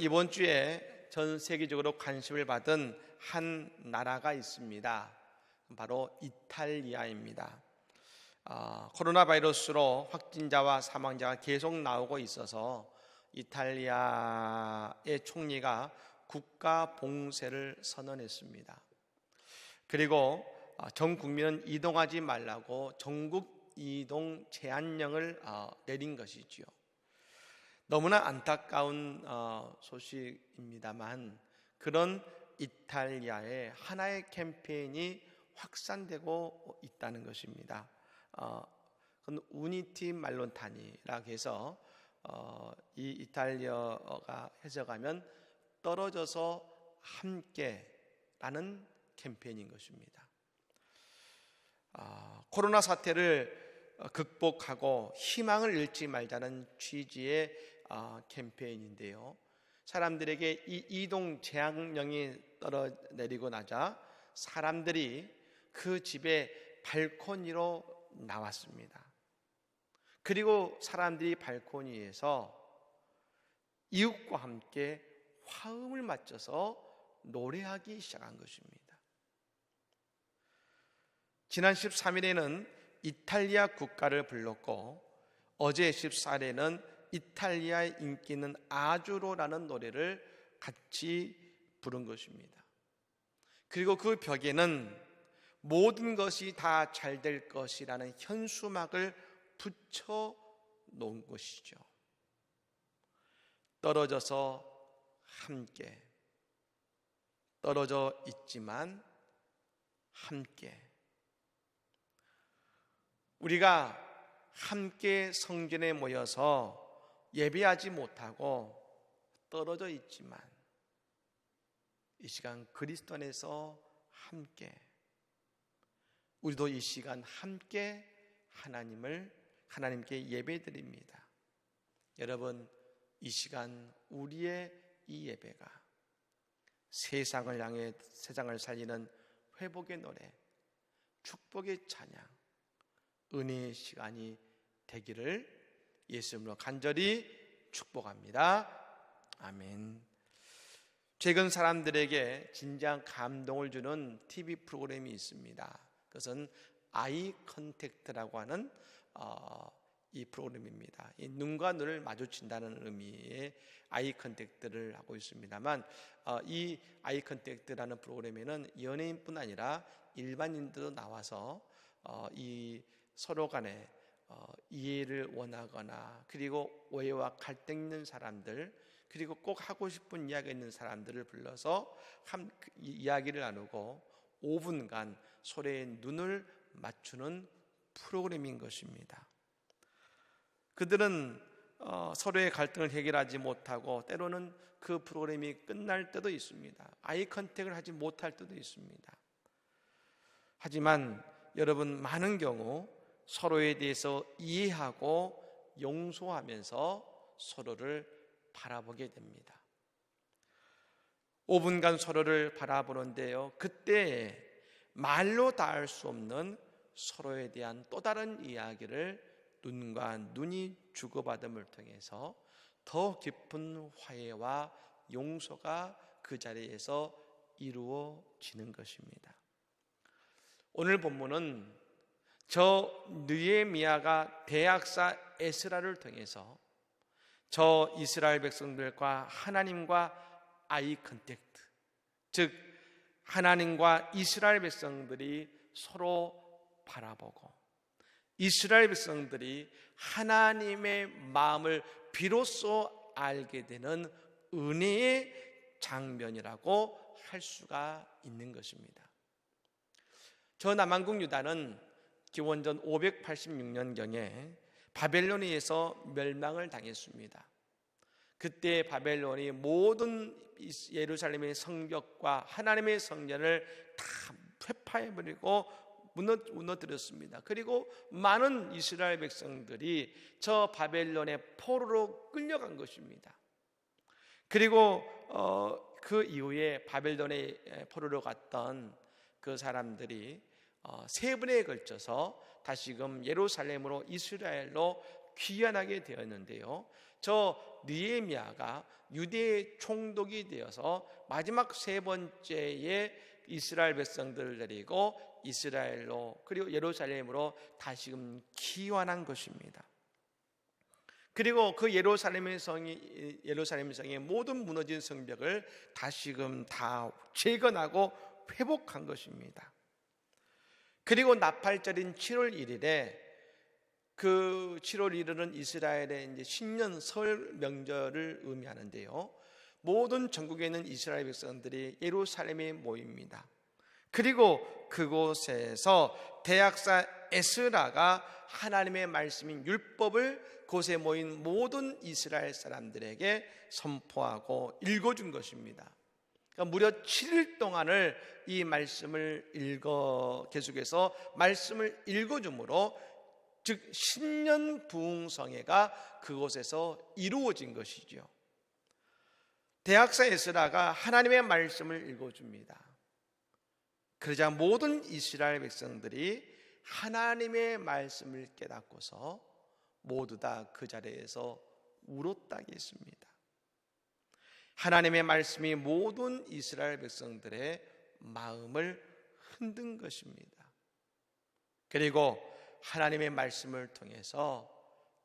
이번 주에 전 세계적으로 관심을 받은 한 나라가 있습니다. 바로 이탈리아입니다. 어, 코로나 바이러스로 확진자와 사망자가 계속 나오고 있어서 이탈리아의 총리가 국가 봉쇄를 선언했습니다. 그리고 어, 전 국민은 이동하지 말라고 전국 이동 제한령을 어, 내린 것이지요. 너무나 안타까운 어, 소식입니다만 그런 이탈리아의 하나의 캠페인이 확산되고 있다는 것입니다. 어, 우니티 말론타니라 해서 어, 이 이탈리아가 해석하면 떨어져서 함께라는 캠페인인 것입니다. 아, 코로나 사태를 극복하고 희망을 잃지 말자는 취지의 아, 캠페인인데요. 사람들에게 이 이동 제한령이 떨어 내리고 나자 사람들이 그 집의 발코니로 나왔습니다. 그리고 사람들이 발코니에서 이웃과 함께 화음을 맞춰서 노래하기 시작한 것입니다. 지난 13일에는 이탈리아 국가를 불렀고 어제 14일에는 이탈리아의 인기 있는 아주로라는 노래를 같이 부른 것입니다. 그리고 그 벽에는 모든 것이 다 잘 될 것이라는 현수막을 붙여 놓은 것이죠. 떨어져서 함께 떨어져 있지만 함께 우리가 함께 성전에 모여서 예배하지 못하고 떨어져 있지만 이 시간 그리스도 안에서 함께 우리도 이 시간 함께 하나님을 하나님께 예배드립니다. 여러분 이 시간 우리의 이 예배가 세상을 향해 세상을 살리는 회복의 노래, 축복의 찬양, 은혜의 시간이 되기를 예수님으로 간절히 축복합니다. 아멘. 최근 사람들에게 진지한 감동을 주는 TV 프로그램이 있습니다. 그것은 아이 컨택트라고 하는 어, 이 프로그램입니다. 이 눈과 눈을 마주친다는 의미의 아이 컨택트를 하고 있습니다만 어, 이 아이 컨택트라는 프로그램에는 연예인뿐 아니라 일반인들도 나와서 어, 이 서로 간에 어, 이해를 원하거나 그리고 오해와 갈등 있는 사람들 그리고 꼭 하고 싶은 이야기 있는 사람들을 불러서 한그 이야기를 나누고 5분간 서로의 눈을 맞추는 프로그램인 것입니다. 그들은 어, 서로의 갈등을 해결하지 못하고 때로는 그 프로그램이 끝날 때도 있습니다. 아이 컨택을 하지 못할 때도 있습니다. 하지만 여러분 많은 경우 서로에 대해서 이해하고 용서하면서 서로를 바라보게 됩니다. 5분간 서로를 바라보는데요. 그때 말로 닿을 수 없는 서로에 대한 또 다른 이야기를 눈과 눈이 주고받음을 통해서 더 깊은 화해와 용서가 그 자리에서 이루어지는 것입니다. 오늘 본문은 저 느에미아가 대학사 에스라를 통해서 저 이스라엘 백성들과 하나님과 아이 컨택트, 즉 하나님과 이스라엘 백성들이 서로 바라보고 이스라엘 백성들이 하나님의 마음을 비로소 알게 되는 은혜의 장면이라고 할 수가 있는 것입니다. 저 남한국 유다는 기원전 586년경에 바벨론에서 멸망을 당했습니다. 그때 바벨론이 모든 예루살렘의 성벽과 하나님의 성전을 다 회파해버리고 무너뜨렸습니다. 그리고 많은 이스라엘 백성들이 저 바벨론의 포로로 끌려간 것입니다. 그리고 어, 그 이후에 바벨론의 포로로 갔던 그 사람들이 어, 세 번에 걸쳐서 다시금 예루살렘으로 이스라엘로 귀환하게 되었는데요. 저 느헤미야가 유대의 총독이 되어서 마지막 세 번째의 이스라엘 백성들을 데리고 이스라엘로 그리고 예루살렘으로 다시금 기환한 것입니다. 그리고 그 예루살렘의 성이 예루살렘 성의 모든 무너진 성벽을 다시금 다 재건하고 회복한 것입니다. 그리고 나팔절인 7월 1일에 그 7월 1일은 이스라엘의 이제 신년 설 명절을 의미하는데요. 모든 전국에 있는 이스라엘 백성들이 예루살렘에 모입니다. 그리고 그곳에서 대학사 에스라가 하나님의 말씀인 율법을 곳에 모인 모든 이스라엘 사람들에게 선포하고 읽어준 것입니다. 그러니까 무려 7일 동안을 이 말씀을 읽어 계속해서 말씀을 읽어줌으로 즉 신년 부흥성회가 그곳에서 이루어진 것이죠. 대학사 에스라가 하나님의 말씀을 읽어줍니다. 그러자 모든 이스라엘 백성들이 하나님의 말씀을 깨닫고서 모두 다 그 자리에서 울었다고 했습니다. 하나님의 말씀이 모든 이스라엘 백성들의 마음을 흔든 것입니다. 그리고 하나님의 말씀을 통해서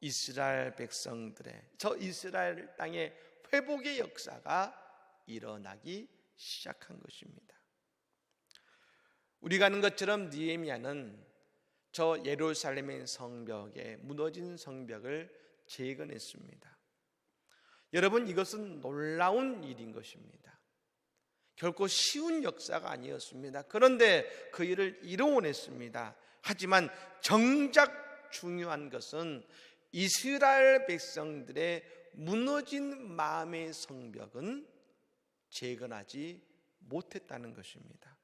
이스라엘 백성들의 저 이스라엘 땅의 회복의 역사가 일어나기 시작한 것입니다. 우리가 아는 것처럼 니에미아는 저 예루살렘의 성벽에 무너진 성벽을 재건했습니다. 여러분 이것은 놀라운 일인 것입니다. 결코 쉬운 역사가 아니었습니다. 그런데 그 일을 이루어냈습니다. 하지만 정작 중요한 것은 이스라엘 백성들의 무너진 마음의 성벽은 재건하지 못했다는 것입니다.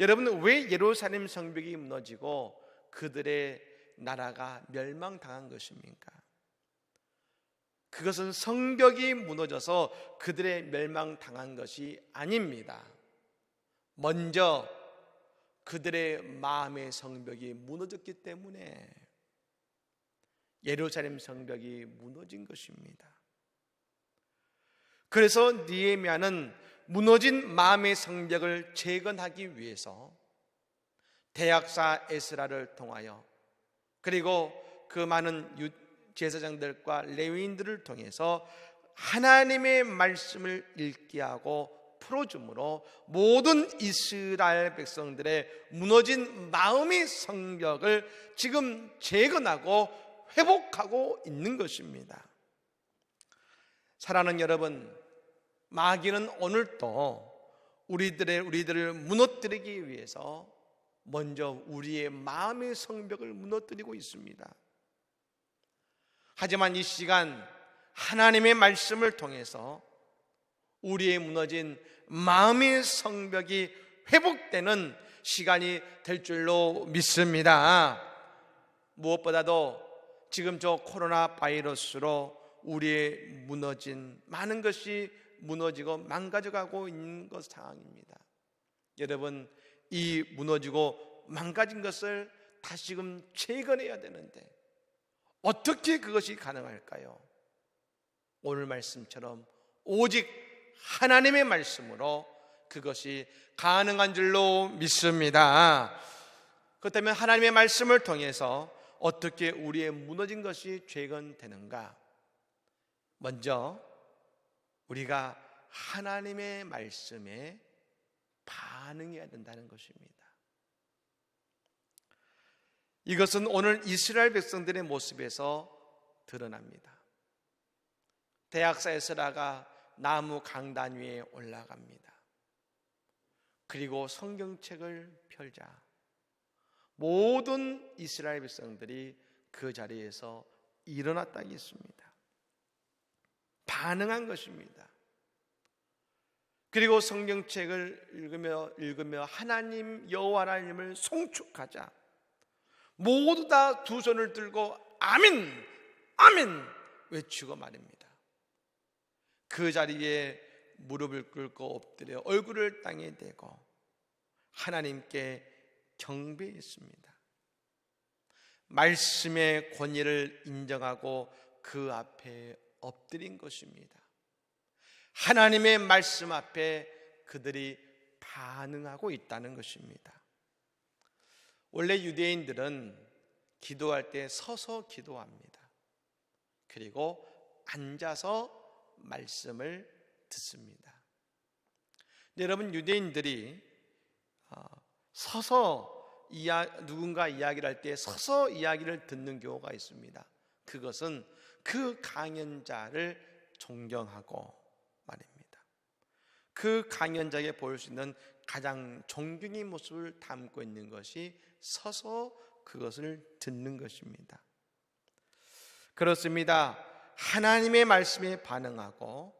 여러분 왜 예루살렘 성벽이 무너지고 그들의 나라가 멸망당한 것입니까? 그것은 성벽이 무너져서 그들의 멸망당한 것이 아닙니다. 먼저 그들의 마음의 성벽이 무너졌기 때문에 예루살렘 성벽이 무너진 것입니다. 그래서 니에미아는 무너진 마음의 성벽을 재건하기 위해서 대학사 에스라를 통하여 그리고 그 많은 제사장들과 레위인들을 통해서 하나님의 말씀을 읽게 하고 풀어줌으로 모든 이스라엘 백성들의 무너진 마음의 성벽을 지금 재건하고 회복하고 있는 것입니다. 사랑하는 여러분, 마귀는 오늘도 우리들의 우리들을 무너뜨리기 위해서 먼저 우리의 마음의 성벽을 무너뜨리고 있습니다. 하지만 이 시간 하나님의 말씀을 통해서 우리의 무너진 마음의 성벽이 회복되는 시간이 될 줄로 믿습니다. 무엇보다도 지금 저 코로나 바이러스로 우리의 무너진 많은 것이 무너지고 망가져가고 있는 것 상황입니다. 여러분, 이 무너지고 망가진 것을 다시금 재건해야 되는데 어떻게 그것이 가능할까요? 오늘 말씀처럼 오직 하나님의 말씀으로 그것이 가능한 줄로 믿습니다. 그렇다면 하나님의 말씀을 통해서 어떻게 우리의 무너진 것이 재건되는가? 먼저 우리가 하나님의 말씀에 반응해야 된다는 것입니다. 이것은 오늘 이스라엘 백성들의 모습에서 드러납니다. 대학사 에스라가 나무 강단 위에 올라갑니다. 그리고 성경책을 펼자 모든 이스라엘 백성들이 그 자리에서 일어났다고 했습니다. 반응한 것입니다. 그리고 성경책을 읽으며 읽으며 하나님 여호와 하나님을 송축하자 모두 다 두 손을 들고 아멘 아멘 외치고 말입니다. 그 자리에 무릎을 꿇고 엎드려 얼굴을 땅에 대고 하나님께 경배했습니다. 말씀의 권위를 인정하고 그 앞에 엎드린 것입니다. 하나님의 말씀 앞에 그들이 반응하고 있다는 것입니다. 원래 유대인들은 기도할 때 서서 기도합니다. 그리고 앉아서 말씀을 듣습니다. 여러분 유대인들이 어, 서서 이야, 누군가 이야기를 할 때 서서 이야기를 듣는 경우가 있습니다. 그것은 그 강연자를 존경하고 말입니다. 그 강연자에게 보일 수 있는 가장 존경의 모습을 담고 있는 것이 서서 그것을 듣는 것입니다. 그렇습니다. 하나님의 말씀에 반응하고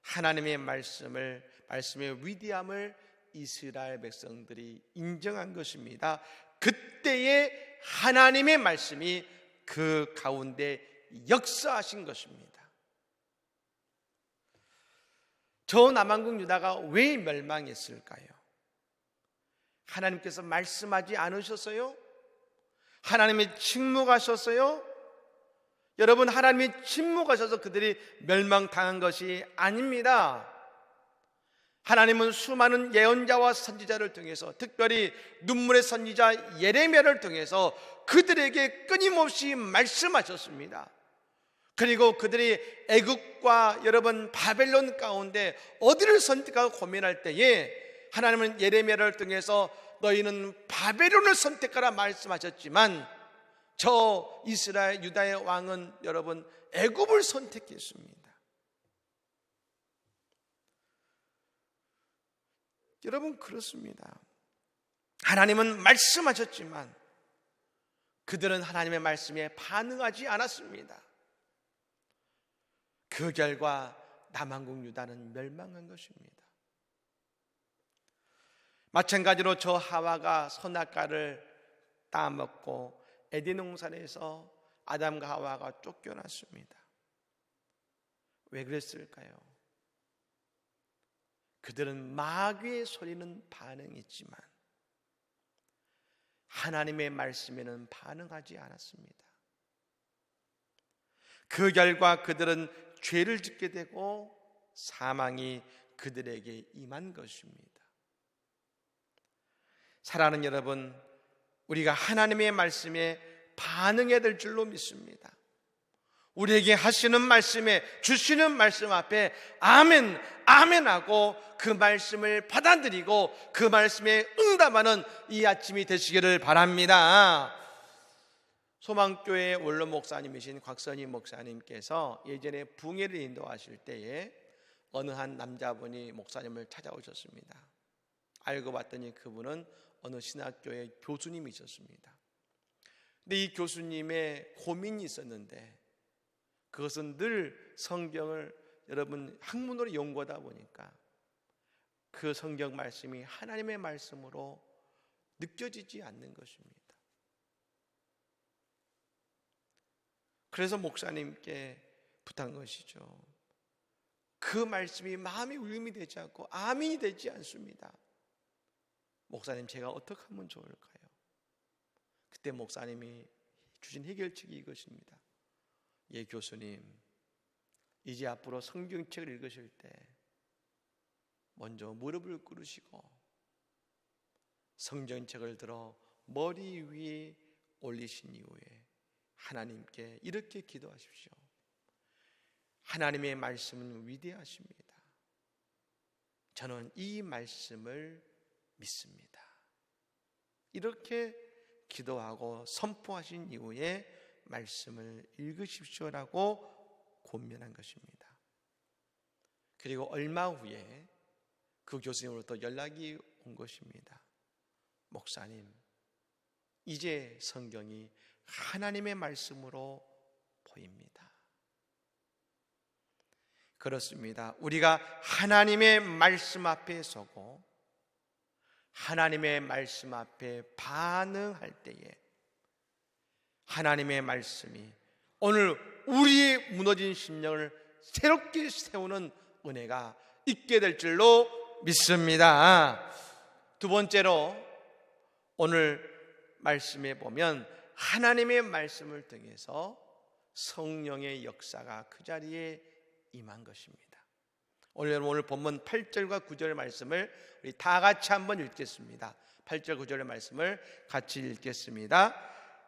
하나님의 말씀을 말씀의 위대함을 이스라엘 백성들이 인정한 것입니다. 그때의 하나님의 말씀이 그 가운데 역사하신 것입니다. 저 남한국 유다가 왜 멸망했을까요? 하나님께서 말씀하지 않으셨어요? 하나님이 침묵하셨어요? 여러분, 하나님이 침묵하셔서 그들이 멸망당한 것이 아닙니다. 하나님은 수많은 예언자와 선지자를 통해서 특별히 눈물의 선지자 예레미야를 통해서 그들에게 끊임없이 말씀하셨습니다. 그리고 그들이 애국과 여러분 바벨론 가운데 어디를 선택하고 고민할 때에 하나님은 예레미야를 통해서 너희는 바벨론을 선택하라 말씀하셨지만 저 이스라엘 유다의 왕은 여러분 애굽을 선택했습니다. 여러분 그렇습니다. 하나님은 말씀하셨지만 그들은 하나님의 말씀에 반응하지 않았습니다. 그 결과 남한국 유다는 멸망한 것입니다. 마찬가지로 저 하와가 선악과를 따먹고 에덴 동산에서 아담과 하와가 쫓겨났습니다. 왜 그랬을까요? 그들은 마귀의 소리는 반응했지만 하나님의 말씀에는 반응하지 않았습니다. 그 결과 그들은 죄를 짓게 되고 사망이 그들에게 임한 것입니다. 사랑하는 여러분, 우리가 하나님의 말씀에 반응해야 될 줄로 믿습니다. 우리에게 하시는 말씀에 주시는 말씀 앞에 아멘, 아멘 하고 그 말씀을 받아들이고 그 말씀에 응답하는 이 아침이 되시기를 바랍니다. 소망교회 원로 목사님이신 곽선희 목사님께서 예전에 붕해를 인도하실 때에 어느 한 남자분이 목사님을 찾아오셨습니다. 알고 봤더니 그분은 어느 신학교의 교수님이셨습니다. 근데 이 교수님의 고민이 있었는데 그것은 늘 성경을 여러분 학문으로 연구하다 보니까 그 성경 말씀이 하나님의 말씀으로 느껴지지 않는 것입니다. 그래서 목사님께 부탁한 것이죠. 그 말씀이 마음이 울림이 되지 않고 아멘이 되지 않습니다. 목사님 제가 어떻게 하면 좋을까요? 그때 목사님이 주신 해결책이 이것입니다. 예 교수님 이제 앞으로 성경책을 읽으실 때 먼저 무릎을 꿇으시고 성경책을 들어 머리 위에 올리신 이후에 하나님께 이렇게 기도하십시오. 하나님의 말씀은 위대하십니다. 저는 이 말씀을 믿습니다. 이렇게 기도하고 선포하신 이후에 말씀을 읽으십시오라고 권면한 것입니다. 그리고 얼마 후에 그 교수님으로부터 연락이 온 것입니다. 목사님, 이제 성경이 하나님의 말씀으로 보입니다. 그렇습니다. 우리가 하나님의 말씀 앞에 서고 하나님의 말씀 앞에 반응할 때에 하나님의 말씀이 오늘 우리의 무너진 심령을 새롭게 세우는 은혜가 있게 될 줄로 믿습니다. 두 번째로 오늘 말씀에 보면 하나님의 말씀을 통해서 성령의 역사가 그 자리에 임한 것입니다. 오늘 오늘 본문 8절과 9절 말씀을 우리 다 같이 한번 읽겠습니다. 8절 9절의 말씀을 같이 읽겠습니다.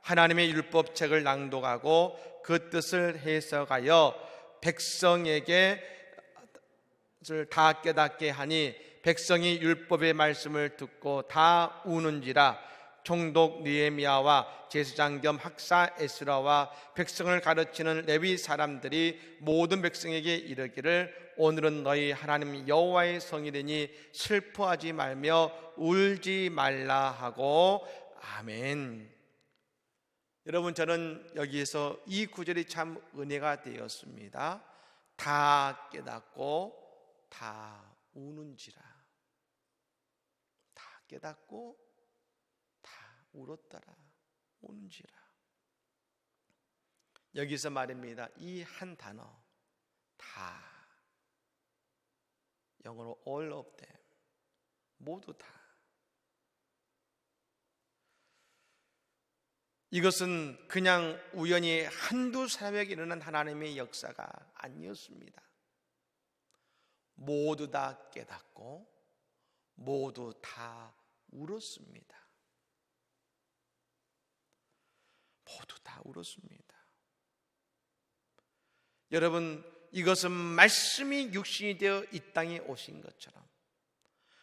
하나님의 율법책을 낭독하고 그 뜻을 해석하여 백성에게 다 깨닫게 하니 백성이 율법의 말씀을 듣고 다 우는지라 총독 느헤미야와 제사장 겸 학사 에스라와 백성을 가르치는 레위 사람들이 모든 백성에게 이르기를 오늘은 너희 하나님 여호와의 성일이니 슬퍼하지 말며 울지 말라 하고 아멘. 여러분 저는 여기에서 이 구절이 참 은혜가 되었습니다. 다 깨닫고 다 우는지라. 다 깨닫고 다 울었더라. 우는지라. 여기서 말입니다. 이 한 단어 다 영어로 all of them 모두 다 이것은 그냥 우연히 한두 사람에게 일어난 하나님의 역사가 아니었습니다. 모두 다 깨닫고 모두 다 울었습니다. 모두 다 울었습니다. 여러분, 이것은 말씀이 육신이 되어 이 땅에 오신 것처럼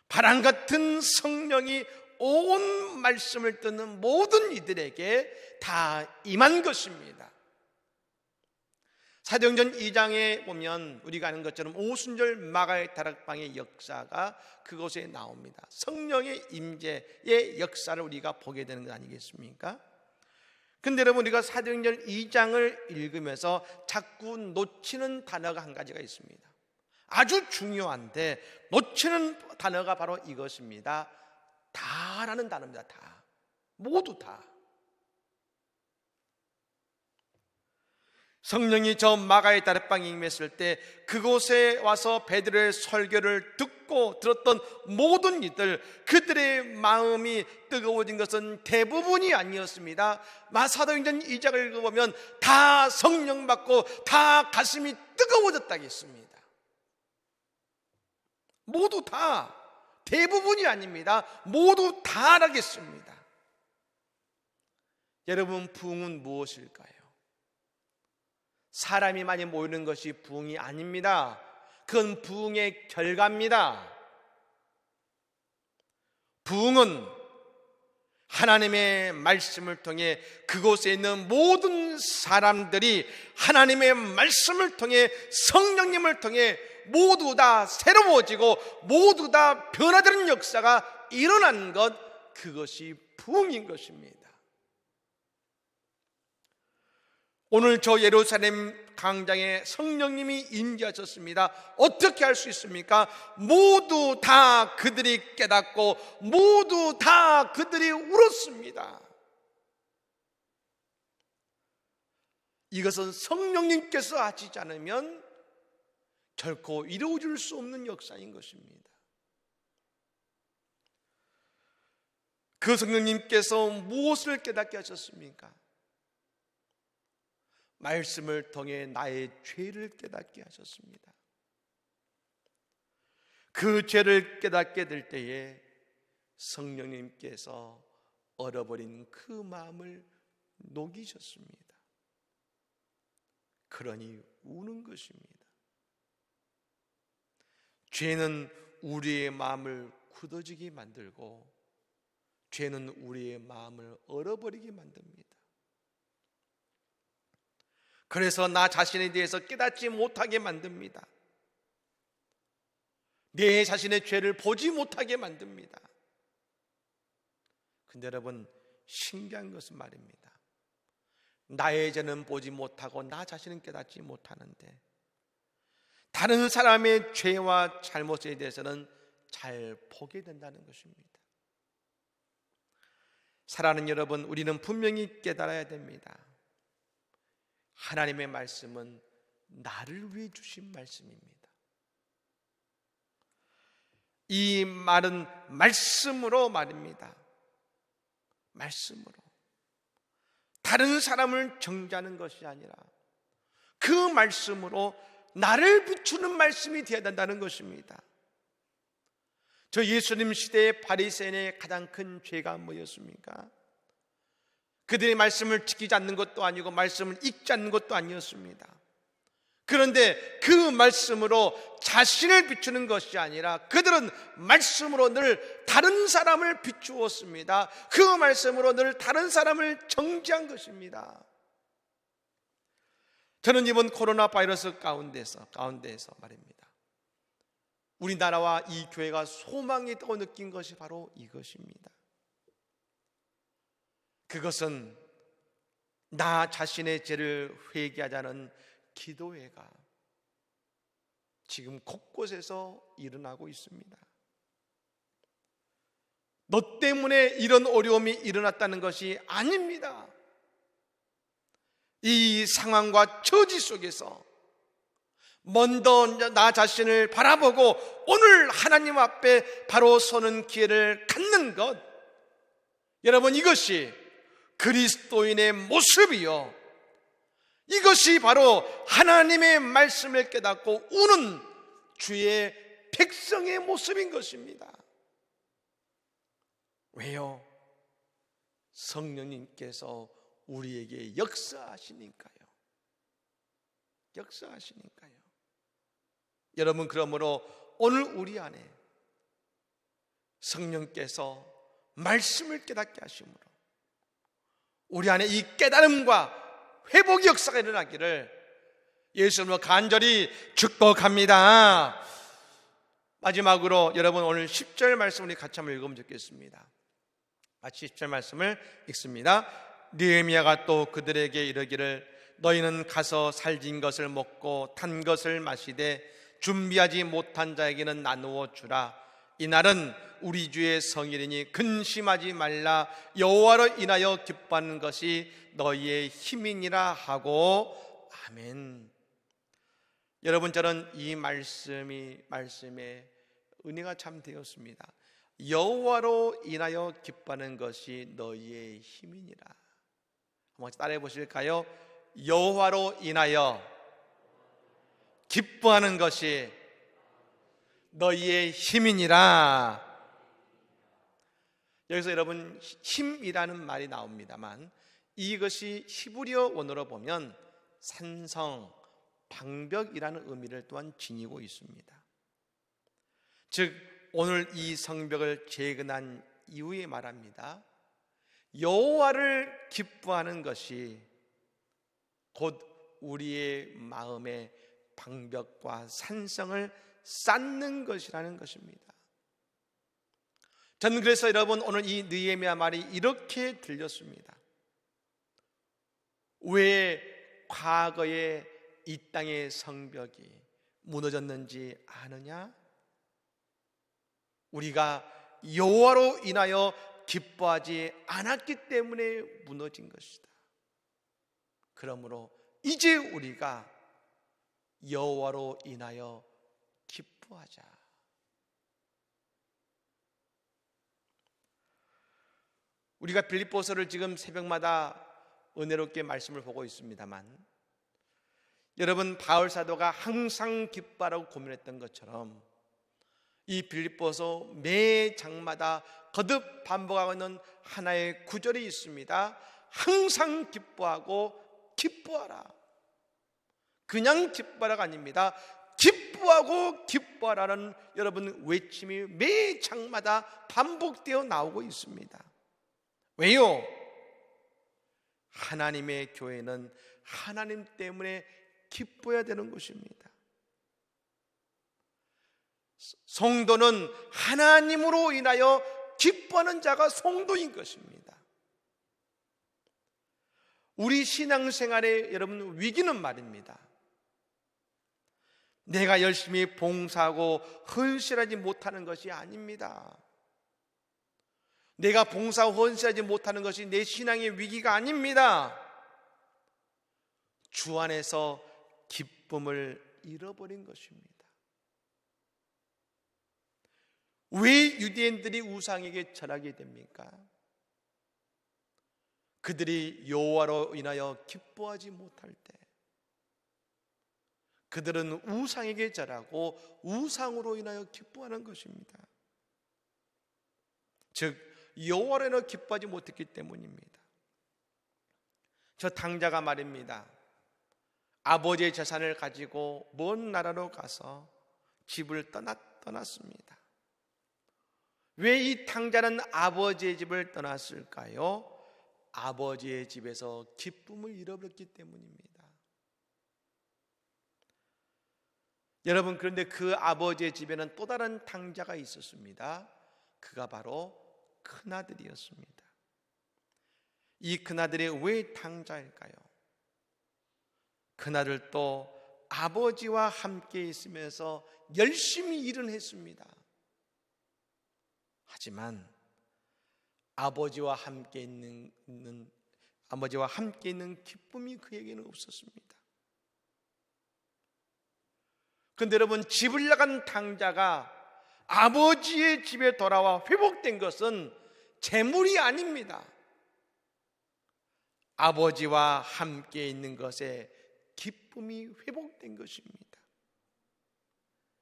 바람 같은 성령이 온 말씀을 듣는 모든 이들에게 다 임한 것입니다. 사도행전 2장에 보면 우리가 아는 것처럼 오순절 마가의 다락방의 역사가 그곳에 나옵니다. 성령의 임재의 역사를 우리가 보게 되는 것 아니겠습니까? 근데 여러분 우리가 사도행전 2장을 읽으면서 자꾸 놓치는 단어가 한 가지가 있습니다. 아주 중요한데 놓치는 단어가 바로 이것입니다. 다라는 단어입니다. 다. 모두 다. 성령이 저 마가의 다락방에 임했을 때 그곳에 와서 베드로의 설교를 듣고 들었던 모든 이들 그들의 마음이 뜨거워진 것은 대부분이 아니었습니다. 마사도행전 2장을 읽어보면 다 성령 받고 다 가슴이 뜨거워졌다겠습니다. 모두 다 대부분이 아닙니다. 모두 다라겠습니다. 여러분 부흥은 무엇일까요? 사람이 많이 모이는 것이 부흥이 아닙니다. 그건 부흥의 결과입니다. 부흥은 하나님의 말씀을 통해 그곳에 있는 모든 사람들이 하나님의 말씀을 통해 성령님을 통해 모두 다 새로워지고 모두 다 변화되는 역사가 일어난 것 그것이 부흥인 것입니다. 오늘 저 예루살렘 강장에 성령님이 인지하셨습니다. 어떻게 할 수 있습니까? 모두 다 그들이 깨닫고 모두 다 그들이 울었습니다. 이것은 성령님께서 하시지 않으면 결코 이루어질 수 없는 역사인 것입니다. 그 성령님께서 무엇을 깨닫게 하셨습니까? 말씀을 통해 나의 죄를 깨닫게 하셨습니다. 그 죄를 깨닫게 될 때에 성령님께서 얼어버린 그 마음을 녹이셨습니다. 그러니 우는 것입니다. 죄는 우리의 마음을 굳어지게 만들고 죄는 우리의 마음을 얼어버리게 만듭니다. 그래서 나 자신에 대해서 깨닫지 못하게 만듭니다. 내 자신의 죄를 보지 못하게 만듭니다. 근데 여러분, 신기한 것은 말입니다. 나의 죄는 보지 못하고 나 자신은 깨닫지 못하는데 다른 사람의 죄와 잘못에 대해서는 잘 보게 된다는 것입니다. 사랑하는 여러분, 우리는 분명히 깨달아야 됩니다. 하나님의 말씀은 나를 위해 주신 말씀입니다. 이 말은 말씀으로 말입니다. 말씀으로. 다른 사람을 정죄하는 것이 아니라 그 말씀으로 나를 비추는 말씀이 되어야 된다는 것입니다. 저 예수님 시대의 바리새인의 가장 큰 죄가 뭐였습니까? 그들의 말씀을 지키지 않는 것도 아니고 말씀을 읽지 않는 것도 아니었습니다. 그런데 그 말씀으로 자신을 비추는 것이 아니라 그들은 말씀으로 늘 다른 사람을 비추었습니다. 그 말씀으로 늘 다른 사람을 정지한 것입니다. 저는 이번 코로나 바이러스 가운데서 가운데에서 말입니다. 우리나라와 이 교회가 소망이 있다고 느낀 것이 바로 이것입니다. 그것은 나 자신의 죄를 회개하자는 기도회가 지금 곳곳에서 일어나고 있습니다. 너 때문에 이런 어려움이 일어났다는 것이 아닙니다. 이 상황과 처지 속에서 먼저 나 자신을 바라보고 오늘 하나님 앞에 바로 서는 기회를 갖는 것. 여러분 이것이 그리스도인의 모습이요. 이것이 바로 하나님의 말씀을 깨닫고 우는 주의 백성의 모습인 것입니다. 왜요? 성령님께서 우리에게 역사하시니까요. 역사하시니까요. 여러분, 그러므로 오늘 우리 안에 성령께서 말씀을 깨닫게 하심으로 우리 안에 이 깨달음과 회복의 역사가 일어나기를 예수님으로 간절히 축복합니다. 마지막으로 여러분 오늘 10절 말씀 우리 같이 한번 읽으면 좋겠습니다. 같이 10절 말씀을 읽습니다. 느헤미야가 또 그들에게 이르기를 너희는 가서 살진 것을 먹고 탄 것을 마시되 준비하지 못한 자에게는 나누어 주라. 이날은 우리 주의 성일이니 근심하지 말라 여호와로 인하여 기뻐하는 것이 너희의 힘이니라 하고 아멘. 여러분 저는 이 말씀이 말씀에 은혜가 참 되었습니다. 여호와로 인하여 기뻐하는 것이 너희의 힘이니라. 한번 따라해 보실까요? 여호와로 인하여 기뻐하는 것이 너희의 힘이니라. 여기서 여러분 힘이라는 말이 나옵니다만 이것이 히브리어 원어로 보면 산성, 방벽이라는 의미를 또한 지니고 있습니다. 즉 오늘 이 성벽을 재건한 이후에 말합니다. 여호와를 기뻐하는 것이 곧 우리의 마음의 방벽과 산성을 쌓는 것이라는 것입니다. 저는 그래서 여러분 오늘 이 느헤미야 말이 이렇게 들렸습니다. 왜 과거에 이 땅의 성벽이 무너졌는지 아느냐? 우리가 여호와로 인하여 기뻐하지 않았기 때문에 무너진 것이다. 그러므로 이제 우리가 여호와로 인하여 기뻐하자. 우리가 빌립보서를 지금 새벽마다 은혜롭게 말씀을 보고 있습니다만 여러분 바울 사도가 항상 기뻐하라고 고민했던 것처럼 이 빌립보서 매 장마다 거듭 반복하고 있는 하나의 구절이 있습니다. 항상 기뻐하고 기뻐하라. 그냥 기뻐하라가 아닙니다. 기뻐하고 기뻐하라는 여러분 외침이 매 장마다 반복되어 나오고 있습니다. 왜요? 하나님의 교회는 하나님 때문에 기뻐해야 되는 것입니다. 성도는 하나님으로 인하여 기뻐하는 자가 성도인 것입니다. 우리 신앙생활에 여러분 위기는 말입니다. 내가 열심히 봉사하고 헌신하지 못하는 것이 아닙니다. 내가 봉사 헌신하지 못하는 것이 내 신앙의 위기가 아닙니다. 주 안에서 기쁨을 잃어버린 것입니다. 왜 유대인들이 우상에게 절하게 됩니까? 그들이 여호와로 인하여 기뻐하지 못할 때 그들은 우상에게 절하고 우상으로 인하여 기뻐하는 것입니다. 즉 여호와로 기뻐하지 못했기 때문입니다. 저 당자가 말입니다. 아버지의 재산을 가지고 먼 나라로 가서 집을 떠났, 떠났습니다. 왜 이 탕자는 아버지의 집을 떠났을까요? 아버지의 집에서 기쁨을 잃어버렸기 때문입니다. 여러분, 그런데 그 아버지의 집에는 또 다른 탕자가 있었습니다. 그가 바로 큰아들이었습니다. 이 큰아들이 왜 탕자일까요? 큰아들도 아버지와 함께 있으면서 열심히 일은 했습니다. 하지만 아버지와 함께 있는, 있는 아버지와 함께 있는 기쁨이 그에게는 없었습니다. 그런데 여러분 집을 나간 당자가 아버지의 집에 돌아와 회복된 것은 재물이 아닙니다. 아버지와 함께 있는 것에 기쁨이 회복된 것입니다.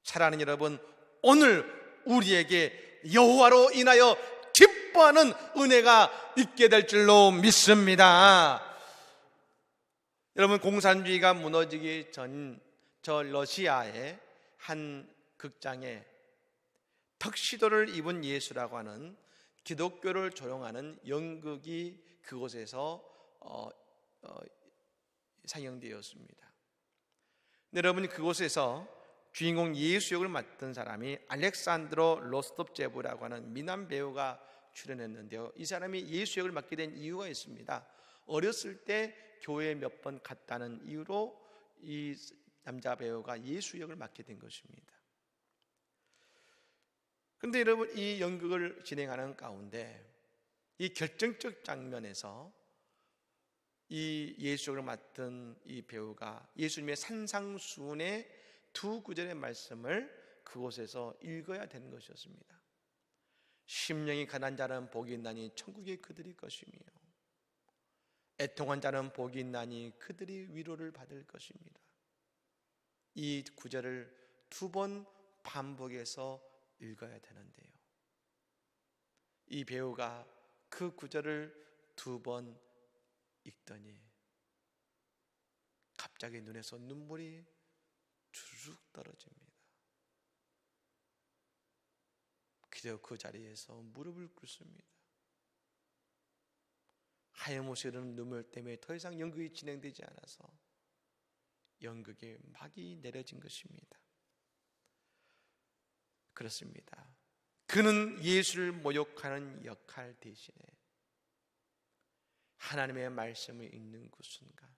사랑하는 여러분, 오늘 우리에게 여호와로 인하여 기뻐하는 은혜가 있게 될 줄로 믿습니다. 여러분 공산주의가 무너지기 전 저 러시아의 한 극장에 턱시도를 입은 예수라고 하는 기독교를 조롱하는 연극이 그곳에서 어, 어, 상영되었습니다. 여러분 그곳에서 주인공 예수 역을 맡은 사람이 알렉산드로 로스톱제브라고 하는 미남 배우가 출연했는데요. 이 사람이 예수 역을 맡게 된 이유가 있습니다. 어렸을 때 교회에 몇 번 갔다는 이유로 이 남자 배우가 예수 역을 맡게 된 것입니다. 근데 여러분 이 연극을 진행하는 가운데 이 결정적 장면에서 이 예수 역을 맡은 이 배우가 예수님의 산상수훈의 두 구절의 말씀을 그곳에서 읽어야 되는 것이었습니다. 심령이 가난 자는 복이 있나니 천국에 그들이 것이며 애통한 자는 복이 있나니 그들이 위로를 받을 것입니다. 이 구절을 두 번 반복해서 읽어야 되는데요. 이 배우가 그 구절을 두 번 읽더니 갑자기 눈에서 눈물이 주르륵 떨어집니다. 그저 그 자리에서 무릎을 꿇습니다. 하염없이 흐르는 눈물 때문에 더 이상 연극이 진행되지 않아서 연극에 막이 내려진 것입니다. 그렇습니다. 그는 예수를 모욕하는 역할 대신에 하나님의 말씀을 읽는 그 순간,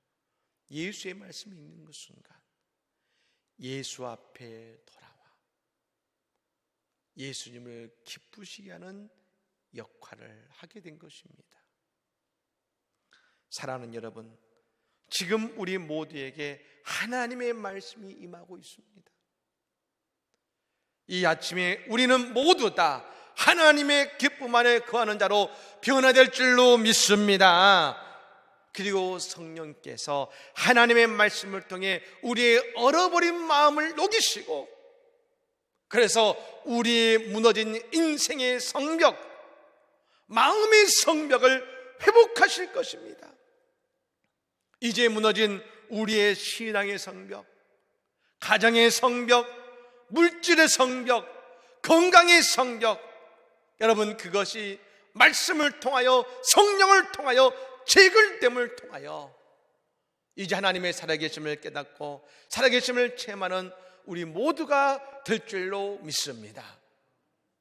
예수의 말씀을 읽는 그 순간, 예수 앞에 돌아와 예수님을 기쁘시게 하는 역할을 하게 된 것입니다. 사랑하는 여러분, 지금 우리 모두에게 하나님의 말씀이 임하고 있습니다. 이 아침에 우리는 모두 다 하나님의 기쁨 안에 거하는 자로 변화될 줄로 믿습니다. 그리고 성령께서 하나님의 말씀을 통해 우리의 얼어버린 마음을 녹이시고 그래서 우리의 무너진 인생의 성벽, 마음의 성벽을 회복하실 것입니다. 이제 무너진 우리의 신앙의 성벽, 가정의 성벽, 물질의 성벽, 건강의 성벽, 여러분 그것이 말씀을 통하여 성령을 통하여 제글됨을 통하여 이제 하나님의 살아계심을 깨닫고 살아계심을 체험하는 우리 모두가 될 줄로 믿습니다.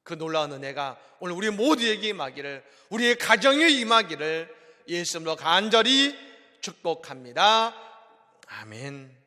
그 놀라운 은혜가 오늘 우리 모두에게 임하기를 우리의 가정에 임하기를 예수님으로 간절히 축복합니다. 아멘.